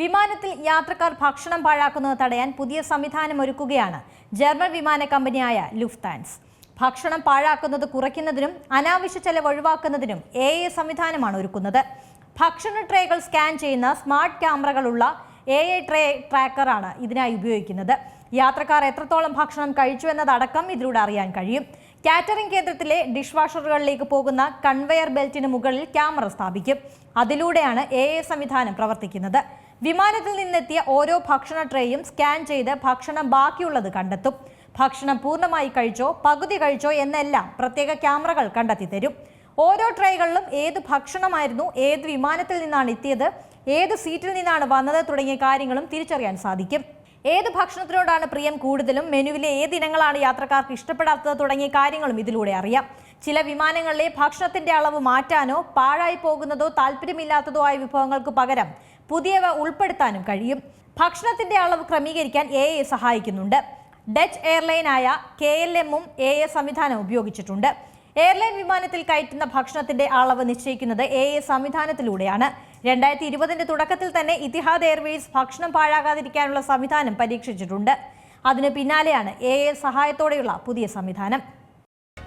വിമാനത്തിൽ യാത്രക്കാർ ഭക്ഷണം പാഴാക്കുന്നത് തടയാൻ പുതിയ സംവിധാനം ഒരുക്കുകയാണ് ജർമ്മൻ വിമാന കമ്പനിയായ ലുഫ്താൻസ്. ഭക്ഷണം പാഴാക്കുന്നത് കുറയ്ക്കുന്നതിനും അനാവശ്യ ചെലവ് ഒഴിവാക്കുന്നതിനും എ എ സംവിധാനമാണ് ഒരുക്കുന്നത്. ഭക്ഷണ ട്രേകൾ സ്കാൻ ചെയ്യുന്ന സ്മാർട്ട് ക്യാമറകളുള്ള എ എ ട്രേ ട്രാക്കറാണ് ഇതിനായി ഉപയോഗിക്കുന്നത്. യാത്രക്കാർ എത്രത്തോളം ഭക്ഷണം കഴിച്ചു എന്നതടക്കം ഇതിലൂടെ അറിയാൻ കഴിയും. കാറ്ററിംഗ് കേന്ദ്രത്തിലെ ഡിഷ് വാഷറുകളിലേക്ക് പോകുന്ന കൺവെയർ ബെൽറ്റിന് മുകളിൽ ക്യാമറ സ്ഥാപിക്കും. അതിലൂടെയാണ് എ സംവിധാനം പ്രവർത്തിക്കുന്നത്. വിമാനത്തിൽ നിന്നെത്തിയ ഓരോ ഭക്ഷണ ട്രേയും സ്കാൻ ചെയ്ത് ഭക്ഷണം ബാക്കിയുള്ളത് കണ്ടെത്തും. ഭക്ഷണം പൂർണമായി കഴിച്ചോ പകുതി കഴിച്ചോ എന്നെല്ലാം പ്രത്യേക ക്യാമറകൾ കണ്ടെത്തി തരും. ഓരോ ട്രേകളിലും ഏത് ഭക്ഷണമായിരുന്നു ഏത് വിമാനത്തിൽ നിന്നാണ് എത്തിയത് ഏത് സീറ്റിൽ നിന്നാണ് വന്നത് തുടങ്ങിയ കാര്യങ്ങളും തിരിച്ചറിയാൻ സാധിക്കും. ഏത് ഭക്ഷണത്തിനോടാണ് പ്രിയം കൂടുതലും മെനുവിലെ ഏത് ഇനങ്ങളാണ് യാത്രക്കാർക്ക് ഇഷ്ടപ്പെടാത്തത് തുടങ്ങിയ കാര്യങ്ങളും ഇതിലൂടെ അറിയാം. ചില വിമാനങ്ങളിലെ ഭക്ഷണത്തിന്റെ അളവ് മാറ്റാനോ പാഴായി പോകുന്നതോ താല്പര്യമില്ലാത്തതോ ആയ വിഭവങ്ങൾക്ക് പകരം പുതിയവ ഉൾപ്പെടുത്താനും കഴിയും. ഭക്ഷണത്തിന്റെ അളവ് ക്രമീകരിക്കാൻ എ എ സഹായിക്കുന്നുണ്ട്. ഡച്ച് എയർലൈനായ കെ എൽ എമ്മും എ എ സംവിധാനം ഉപയോഗിച്ചിട്ടുണ്ട്. എയർലൈൻ വിമാനത്തിൽ കയറ്റുന്ന ഭക്ഷണത്തിന്റെ അളവ് നിശ്ചയിക്കുന്നത് എ എ സംവിധാനത്തിലൂടെയാണ്. രണ്ടായിരത്തി ഇരുപതിന്റെ തുടക്കത്തിൽ തന്നെ ഇത്തിഹാദ് എയർവേസ് ഭക്ഷണം പാഴാകാതിരിക്കാനുള്ള സംവിധാനം പരീക്ഷിച്ചിട്ടുണ്ട്. അതിന് പിന്നാലെയാണ് എ എ സഹായത്തോടെയുള്ള പുതിയ സംവിധാനം.